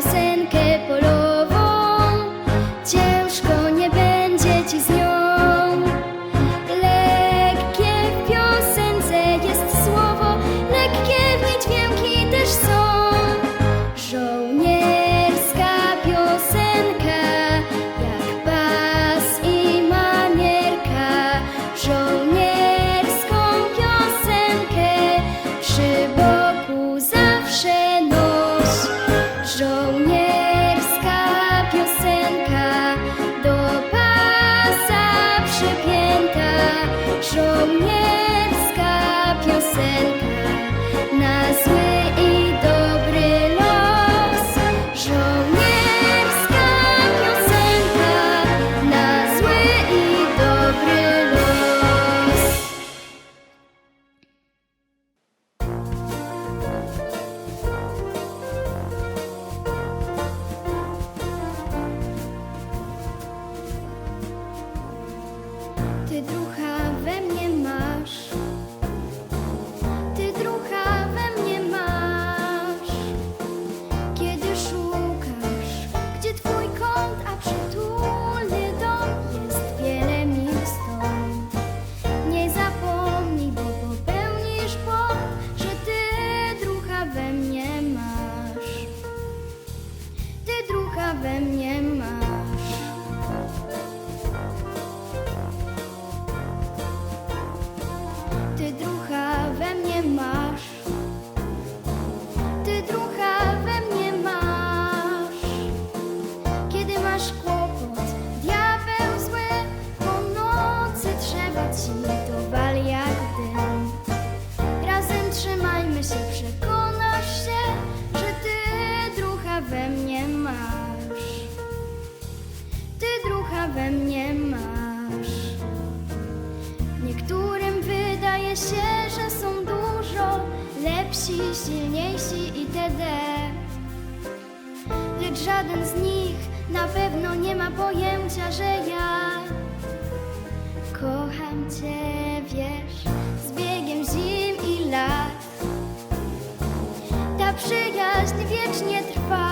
yo sé we mnie Niektórym wydaje się, że są dużo lepsi, silniejsi itd. Lecz żaden z nich na pewno nie ma pojęcia, że ja kocham Cię, wiesz, z biegiem zim i lat. Ta przyjaźń wiecznie trwa.